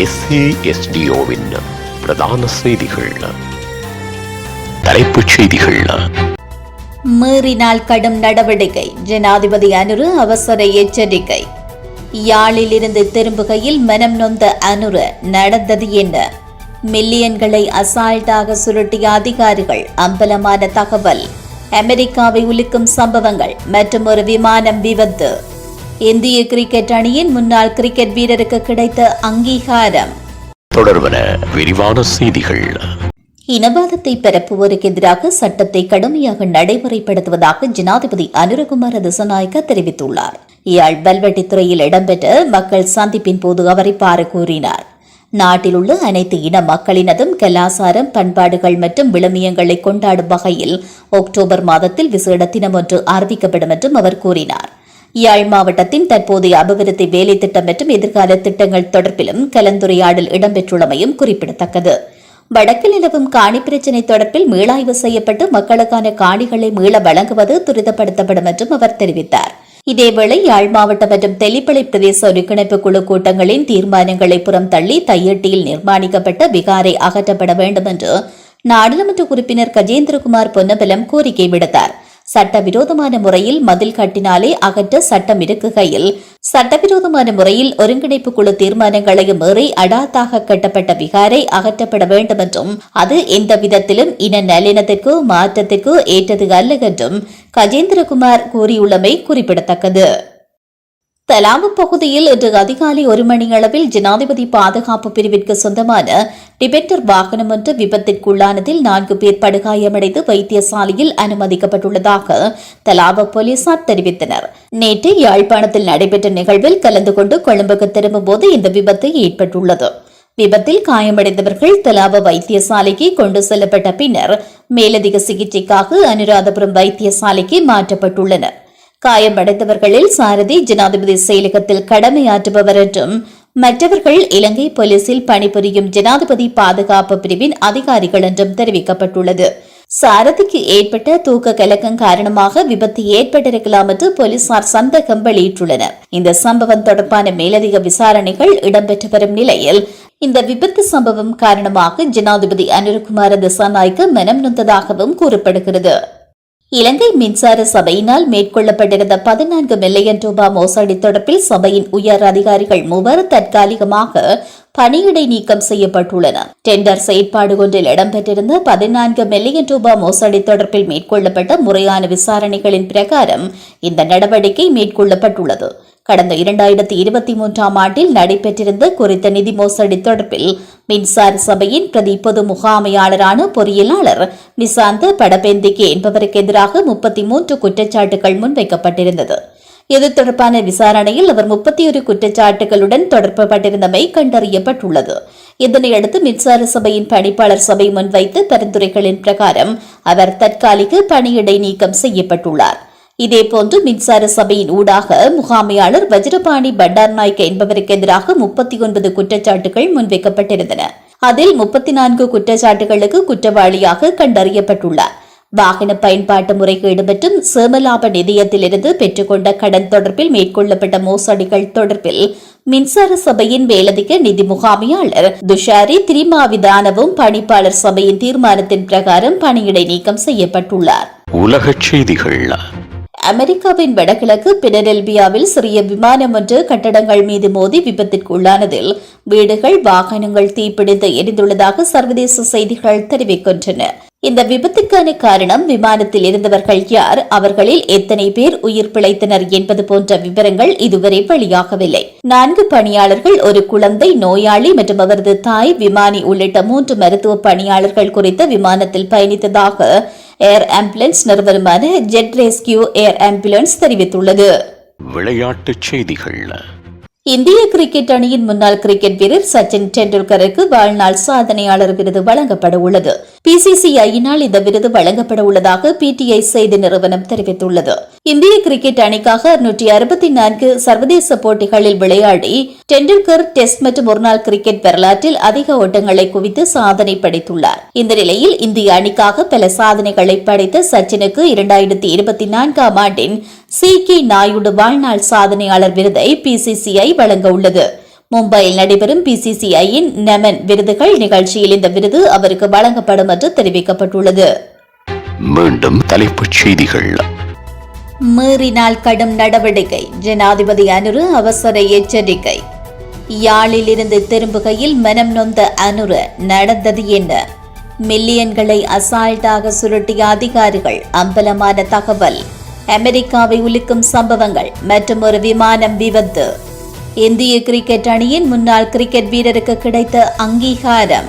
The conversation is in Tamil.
எஸ்ஏஎஸ்டிஓவின் பிரதான செய்திகள். தலைப்புச் செய்திகள். மீறினால் கடும் நடவடிக்கை. ஜனாதிபதி அனுரு அவசர எச்சரிக்கை. யாழில் இருந்து திரும்புகையில் மனம் நொந்த அனுரு நடந்தது என்ன? மில்லியன்களை அசால்ட்டாக சுருட்டிய அதிகாரிகள் அம்பலமான தகவல். அமெரிக்காவை உலுக்கும் சம்பவங்கள் மற்றும் ஒரு விமானம் விபத்து. இந்திய கிரிக்கெட் அணியின் முன்னாள் கிரிக்கெட் வீரருக்கு கிடைத்த அங்கீகாரம். தொடர்வன விரிவான செய்திகள். இனவாதத்தை பரப்புவோருக்கு எதிராக சட்டத்தை கடுமையாக நடைமுறைப்படுத்துவதாக ஜனாதிபதி அனுரகுமார திசநாயக்க தெரிவித்துள்ளார். இயாழ் பல்வெட்டித்துறையில் இடம்பெற்ற மக்கள் சந்திப்பின் போது அவர் இவ்வாறு கூறினார். நாட்டில் உள்ள அனைத்து இன மக்களினதும் கலாசாரம் பண்பாடுகள் மற்றும் விழுமியங்களை கொண்டாடும் வகையில் அக்டோபர் மாதத்தில் விசேட தினம் ஒன்று அறிவிக்கப்படும் என்றும் அவர் கூறினார். யாழ் மாவட்டத்தின் தற்போதைய அபிவிருத்தி வேலை திட்டம் மற்றும் எதிர்கால திட்டங்கள் தொடர்பிலும் கலந்துரையாடல் இடம்பெற்றுள்ளமையும் குறிப்பிடத்தக்கது. வடக்கில் நிலவும் காணி பிரச்சினை தொடர்பில் மீளாய்வு செய்யப்பட்டு மக்களுக்கான காணிகளை மீள வழங்குவது துரிதப்படுத்தப்படும் என்றும் அவர் தெரிவித்தார். இதேவேளை யாழ் மாவட்டம் மற்றும் தெளிப்பளை பிரதேச ஒருங்கிணைப்பு குழு கூட்டங்களின் தீர்மானங்களை புறம் தள்ளி தையட்டியில் நிர்மாணிக்கப்பட்ட விகாரை அகற்றப்பட வேண்டும் என்று நாடாளுமன்ற உறுப்பினர் கஜேந்திரகுமார் பொன்னபலம் கோரிக்கை விடுத்தார். சட்டவிரோதமான முறையில் மதில் கட்டினாலே அகற்ற சட்டம் இருக்குகையில் சட்டவிரோதமான முறையில் ஒருங்கிணைப்பு குழு தீர்மானங்களையும் மீறி அடாத்தாக கட்டப்பட்ட விகாரை அகற்றப்பட வேண்டும் என்றும் அது எந்த விதத்திலும் இன நல்லிணத்திற்கோ மாற்றத்திற்கோ ஏற்றது அல்ல என்றும் கஜேந்திரகுமார் கூறியுள்ளமை குறிப்பிடத்தக்கது. தலாவு பகுதியில் இன்று அதிகாலை ஒரு மணி அளவில் ஜனாதிபதி பாதுகாப்பு பிரிவிற்கு சொந்தமான டிபெட்டர் வாகனம் ஒன்று விபத்திற்குள்ளானதில் நான்கு பேர் படுகாயமடைந்து வைத்தியசாலையில் அனுமதிக்கப்பட்டுள்ளதாக தலாவ போலீசார் தெரிவித்தனர். நேற்று யாழ்ப்பாணத்தில் நடைபெற்ற நிகழ்வில் கலந்து கொண்டு கொழும்புக்கு திரும்பும்போது இந்த விபத்து ஏற்பட்டுள்ளது. விபத்தில் காயமடைந்தவர்கள் தலாவ வைத்தியசாலைக்கு கொண்டு செல்லப்பட்ட பின்னர் மேலதிக சிகிச்சைக்காக அனுராதபுரம் வைத்தியசாலைக்கு மாற்றப்பட்டுள்ளனர். காயமடைந்தவர்களில் சாரதி ஜனாதிபதி செயலகத்தில் கடமையாற்றுபவர் என்றும் மற்றவர்கள் இலங்கை போலீசில் பணிபுரியும் ஜனாதிபதி பாதுகாப்பு பிரிவின் அதிகாரிகள் என்றும் தெரிவிக்கப்பட்டுள்ளது. சாரதிக்கு ஏற்பட்ட தூக்க கலக்கம் காரணமாக விபத்து ஏற்பட்டிருக்கலாம் என்று போலீசார் சந்தேகம் வெளியிட்டுள்ளனர். இந்த சம்பவம் தொடர்பான மேலதிக விசாரணைகள் இடம்பெற்று வரும் நிலையில் இந்த விபத்து சம்பவம் காரணமாக ஜனாதிபதி அனுரகுமார திசாநாய்க்கு மனம் நொந்ததாகவும் கூறப்படுகிறது. இலங்கை மின்சார சபையினால் மேற்கொள்ளப்பட்டிருந்த பதினான்கு மில்லியன் ரூபாய் மோசடி தொடர்பில் சபையின் உயர் அதிகாரிகள் மூவர் தற்காலிகமாக பணியிடை நீக்கம் செய்யப்பட்டுள்ளனர். டெண்டர் செயற்பாடு ஒன்றில் இடம்பெற்றிருந்த பதினான்கு மில்லியன் ரூபாய் மோசடி தொடர்பில் மேற்கொள்ளப்பட்ட முறையான விசாரணைகளின் பிரகாரம் இந்த நடவடிக்கை மேற்கொள்ளப்பட்டுள்ளது. கடந்த இரண்டாயிரத்தி இருபத்தி மூன்றாம் ஆண்டில் நடைபெற்றிருந்த குறித்த நிதி மோசடி தொடர்பில் மின்சார சபையின் பிரதி பொது முகாமையாளரான பொறியியலாளர் நிசாந்த படபெந்திகே என்பவருக்கு எதிராக முப்பத்தி மூன்று குற்றச்சாட்டுகள் முன்வைக்கப்பட்டிருந்தது. இது தொடர்பான விசாரணையில் அவர் முப்பத்தி ஒரு குற்றச்சாட்டுகளுடன் தொடர்புபட்டிருந்தமை கண்டறியப்பட்டுள்ளது. இதனையடுத்து மின்சார சபையின் பணிப்பாளர் சபை முன்வைத்த பரிந்துரைகளின் பிரகாரம் அவர் தற்காலிக பணியிடை நீக்கம் செய்யப்பட்டுள்ளார். இதேபோன்று மின்சார சபையின் ஊடாக முகாமையாளர் வஜ்ரபாணி பண்டார்நாயக்க என்பவருக்கு எதிராக முப்பத்தி ஒன்பது குற்றச்சாட்டுகள் முன்வைக்கப்பட்டிருந்தன. அதில் முப்பத்தி நான்கு குற்றச்சாட்டுகளுக்கு குற்றவாளியாக கண்டறியப்பட்டுள்ளார். வாகன பயன்பாட்டு முறைகேடு மற்றும் சேமலாப நிதியத்திலிருந்து பெற்றுக்கொண்ட கடன் தொடர்பில் மேற்கொள்ளப்பட்ட மோசடிகள் தொடர்பில் மின்சார சபையின் மேலதிக நிதி முகாமையாளர் துஷாரி திரிமாவிதானவும் பணிப்பாளர் சபையின் தீர்மானத்தின் பிரகாரம் பணியிடை நீக்கம் செய்யப்பட்டுள்ளார். உலகச் செய்திகள் அமெரிக்காவின் வடகிழக்கு பினரெல்பியாவில் சிறிய விமானம் ஒன்று கட்டடங்கள் மீது மோதி விபத்திற்குள்ளானதில் வீடுகள் வாகனங்கள் தீப்பிடித்து எரிந்துள்ளதாக சர்வதேச செய்திகள் தெரிவிக்கின்றன. இந்த விபத்துக்கான காரணம் விமானத்தில் இருந்தவர்கள் யார்? அவர்களில் எத்தனை பேர் உயிர் பிழைத்தனர் என்பது போன்ற விவரங்கள் இதுவரை வெளியாகவில்லை. நான்கு பணியாளர்கள் ஒரு குழந்தை நோயாளி மற்றும் அவரது தாய் விமானி உள்ளிட்ட மூன்று மருத்துவ பணியாளர்கள் குறித்த விமானத்தில் பயணித்ததாக ஏர் ஆம்புலன்ஸ் நிறுவனமான ஜெட் ரெஸ்கியூ ஏர் ஆம்புலன்ஸ் தெரிவித்துள்ளது. விளையாட்டுச் செய்திகள். இந்திய கிரிக்கெட் அணியின் முன்னாள் கிரிக்கெட் வீரர் சச்சின் டெண்டுல்கருக்கு வாழ்நாள் சாதனையாளர் விருது வழங்கப்பட உள்ளது. பிசிசிஐயினால் இந்த விருது வழங்கப்பட உள்ளதாக பிடிஐ செய்தி நிறுவனம் தெரிவித்துள்ளது. இந்திய கிரிக்கெட் அணிக்காக அறுநூற்றி அறுபத்தி நான்கு சர்வதேச போட்டிகளில் விளையாடி டெண்டுல்கர் டெஸ்ட் மற்றும் ஒருநாள் கிரிக்கெட் வரலாற்றில் அதிக ஓட்டங்களை குவித்து சாதனை படைத்துள்ளார். இந்த நிலையில் இந்திய அணிக்காக பல சாதனைகளை படைத்த சச்சினுக்கு இரண்டாயிரத்தி இருபத்தி நான்காம் ஆண்டின் சி கே நாயுடு வாழ்நாள் சாதனையாளர் விருதை பிசிசிஐ வழங்க உள்ளது மும்பையில் நடைபெறும் பிசிசிஐயின் நெமன் விருதுகள் நிகழ்ச்சியில் இந்த விருது அவருக்கு வழங்கப்படும் என்று தெரிவிக்கப்பட்டுள்ளது. மீண்டும் தலைப்புச் செய்திகள். மீறினால் கடும் நடவடிக்கை ஜனாதிபதி அனுரு அவசர எச்சரிக்கை. யாழிலிருந்து திரும்புகையில் மனம் நொந்த அனுரு நடந்தது என்ன? மில்லியன்களை அசால்ட்டாக சுருட்டிய அதிகாரிகள் அம்பலமான தகவல். அமெரிக்காவை உலுக்கும் சம்பவங்கள் மற்றும் ஒரு விமானம் விபத்து. இந்திய கிரிக்கெட் அணியின் முன்னாள் கிரிக்கெட் வீரருக்கு கிடைத்த அங்கீகாரம்.